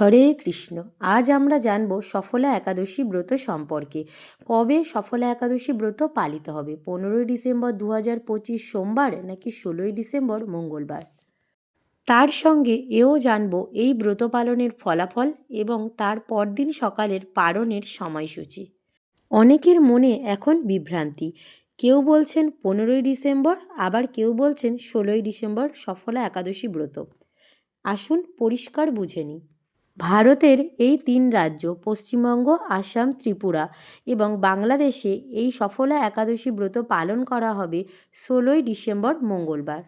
হরে কৃষ্ণ। আজ আমরা জানব সফলা একাদশী ব্রত সম্পর্কে। কবে সফলা একাদশী ব্রত পালিত হবে? পনেরোই ডিসেম্বর দু হাজার পঁচিশ সোমবার নাকি ষোলোই ডিসেম্বর মঙ্গলবার? তার সঙ্গে এও জানব এই ব্রত পালনের ফলাফল এবং তার পরদিন সকালের পারণের সময়সূচি। অনেকের মনে এখন বিভ্রান্তি। কেউ বলছেন পনেরোই ডিসেম্বর, আবার কেউ বলছেন ষোলোই ডিসেম্বর সফলা একাদশী ব্রত। আসুন পরিষ্কার বুঝে নিই। ভারতের এই তিন রাজ্য, পশ্চিমবঙ্গ, আসাম, ত্রিপুরা এবং বাংলাদেশে এই সফলা একাদশী ব্রত পালন করা হবে ষোলোই ডিসেম্বর মঙ্গলবার।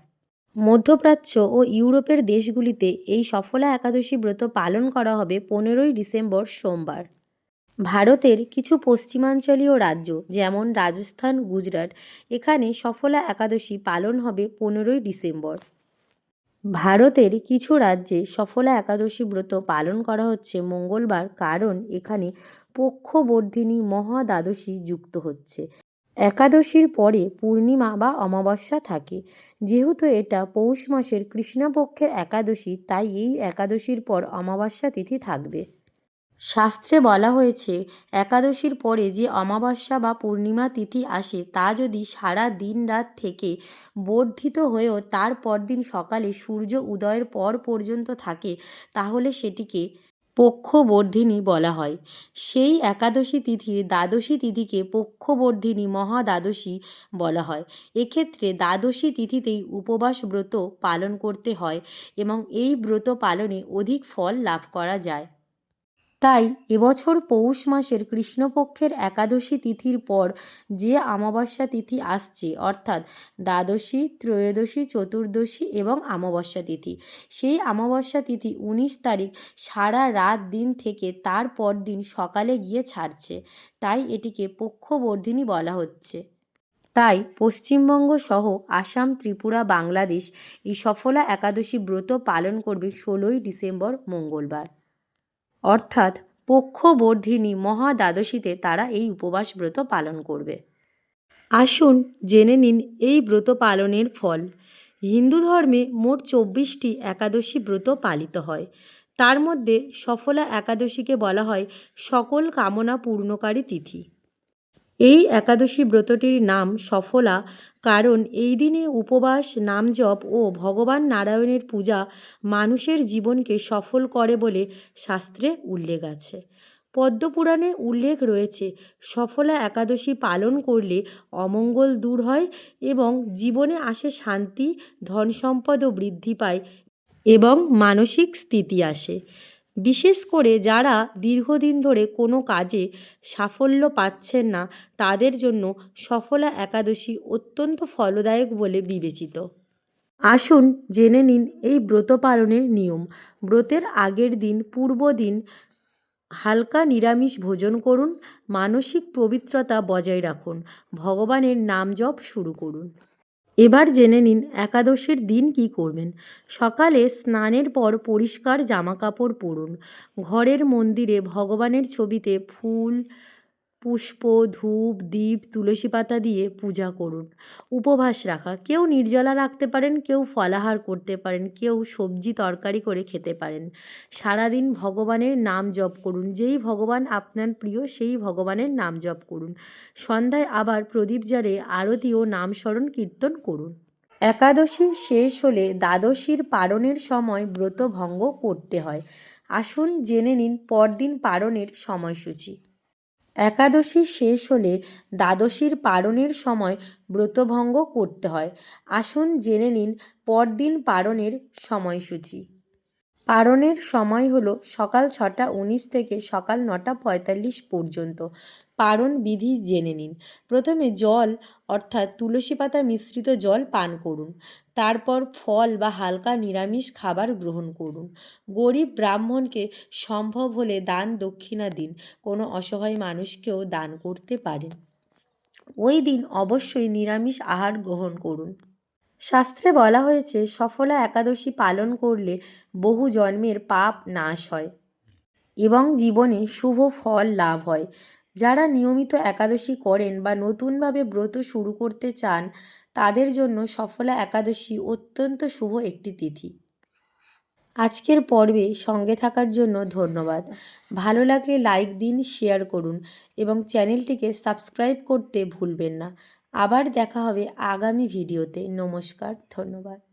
মধ্যপ্রাচ্য ও ইউরোপের দেশগুলিতে এই সফলা একাদশী ব্রত পালন করা হবে পনেরোই ডিসেম্বর সোমবার। ভারতের কিছু পশ্চিমাঞ্চলীয় রাজ্য যেমন রাজস্থান, গুজরাট, এখানে সফলা একাদশী পালন হবে পনেরোই ডিসেম্বর। ভারতের কিছু রাজ্যে সফলা একাদশী ব্রত পালন করা হচ্ছে মঙ্গলবার, কারণ এখানে পক্ষবর্ধিনী মহাদ্বাদশী যুক্ত হচ্ছে। একাদশীর পরে পূর্ণিমা বা অমাবস্যা থাকে। যেহেতু এটা পৌষ মাসের কৃষ্ণপক্ষের একাদশী, তাই এই একাদশীর পর অমাবস্যা তিথি থাকবে। শাস্ত্রে বলা হয়েছে, একাদশীর পরে যে অমাবস্যা বা পূর্ণিমা তিথি আসে, তা যদি সারা দিন রাত থেকে বর্ধিত হয়েও তার পরদিন সকালে সূর্য উদয়ের পর পর্যন্ত থাকে, তাহলে সেটিকে পক্ষবর্ধিনী বলা হয়। সেই একাদশী তিথির দ্বাদশী তিথিকে পক্ষবর্ধিনী মহাদ্বাদশী বলা হয়। এক্ষেত্রে দ্বাদশী তিথিতেই উপবাস ব্রত পালন করতে হয় এবং এই ব্রত পালনে অধিক ফল লাভ করা যায়। তাই এবছর পৌষ মাসের কৃষ্ণপক্ষের একাদশী তিথির পর যে অমাবস্যা তিথি আসছে, অর্থাৎ দ্বাদশী, ত্রয়োদশী, চতুর্দশী এবং অমাবস্যা তিথি, সেই অমাবস্যা তিথি উনিশ তারিখ সারা রাত দিন থেকে তার পর দিন সকালে গিয়ে ছাড়ছে। তাই এটিকে পক্ষবর্ধিনী বলা হচ্ছে। তাই পশ্চিমবঙ্গ সহ আসাম, ত্রিপুরা, বাংলাদেশ এই সফলা একাদশী ব্রত পালন করবে ষোলোই ডিসেম্বর মঙ্গলবার। অর্থাৎ পক্ষবর্ধিনী মহাদ্বাদশীতে তারা এই উপবাস ব্রত পালন করবে। আসুন জেনে নিন এই ব্রত পালনের ফল। হিন্দু ধর্মে মোট চব্বিশটি একাদশী ব্রত পালিত হয়। তার মধ্যে সফলা একাদশীকে বলা হয় সকল কামনা পূর্ণকারী তিথি। এই একাদশী ব্রতটির নাম সফলা কারণ এই দিনে উপবাস নাম জপ ও ভগবান নারায়ণের পূজা মানুষের জীবনকে সফল করে বলে শাস্ত্রে উল্লেখ আছে। পদ্মপুরাণে উল্লেখ রয়েছে, সফলা একাদশী পালন করলে অমঙ্গল দূর হয় এবং জীবনে আসে শান্তি ধন সম্পদও বৃদ্ধি পায় এবং মানসিক স্থিতি আসে। বিশেষ করে যারা দীর্ঘদিন ধরে কোনো কাজে সাফল্য পাচ্ছেন না, তাদের জন্য সফলা একাদশী অত্যন্ত ফলদায়ক বলে বিবেচিত। আসুন জেনে নিন এই ব্রত পালনের নিয়ম। ব্রতের আগের দিন, পূর্ব দিন হালকা নিরামিষ ভোজন করুন, মানসিক পবিত্রতা বজায় রাখুন, ভগবানের নাম জপ শুরু করুন। এবার জেনে নিন একাদশীর দিন কি করবেন। সকালে স্নানের পর পরিষ্কার জামাকাপড় পরুন। ঘরের মন্দিরে ভগবানের ছবিতে ফুল পুষ্প, ধূপ দ্বীপ তুলসী পাতা দিয়ে পূজা করুন। উপবাস রাখা। কেউ নির্জলা রাখতে পারেন, কেউ ফলাহার করতে পারেন, কেউ সবজি তরকারি করে খেতে পারেন। সারাদিন ভগবানের নাম জপ করুন। যেই ভগবান আপনার প্রিয়, সেই ভগবানের নাম জপ করুন। সন্ধ্যায় আবার প্রদীপ জারে আরতি ও নাম স্মরণ কীর্তন করুন। একাদশী শেষ হলে দ্বাদশীর পারণের সময় ব্রত ভঙ্গ করতে হয়। আসুন জেনে নিন পরদিন পারণের সময়সূচি। একাদশী শেষ হলে দ্বাদশীর পারণের সময় ব্রতভঙ্গ করতে হয়। আসুন জেনে নিন পরদিন পারণের সময়সূচি। পারণের সময় হলো সকাল ছটা উনিশ থেকে সকাল নটা পঁয়তাল্লিশ পর্যন্ত। পারণ বিধি জেনে নিন। প্রথমে জল, অর্থাৎ তুলসী পাতা মিশ্রিত জল পান করুন। তারপর ফল বা হালকা নিরামিষ খাবার গ্রহণ করুন। গরিব ব্রাহ্মণকে সম্ভব হলে দান দক্ষিণা দিন। কোনো অসহায় মানুষকেও দান করতে পারেন। ওই দিন অবশ্যই নিরামিষ আহার গ্রহণ করুন। শাস্ত্রে বলা হয়েছে, সফলা একাদশী পালন করলে বহু জন্মের পাপ নাশ হয় এবং জীবনে শুভ ফল লাভ হয়। যারা নিয়মিত একাদশী করেন বা নতুনভাবে ব্রত শুরু করতে চান, তাদের জন্য সফলা একাদশী অত্যন্ত শুভ একটি তিথি। আজকের পর্বে সঙ্গে থাকার জন্য ধন্যবাদ। ভালো লাগলে লাইক দিন, শেয়ার করুন এবং চ্যানেলটিকে সাবস্ক্রাইব করতে ভুলবেন না। আবার দেখা হবে আগামী ভিডিওতে। নমস্কার ধন্যবাদ।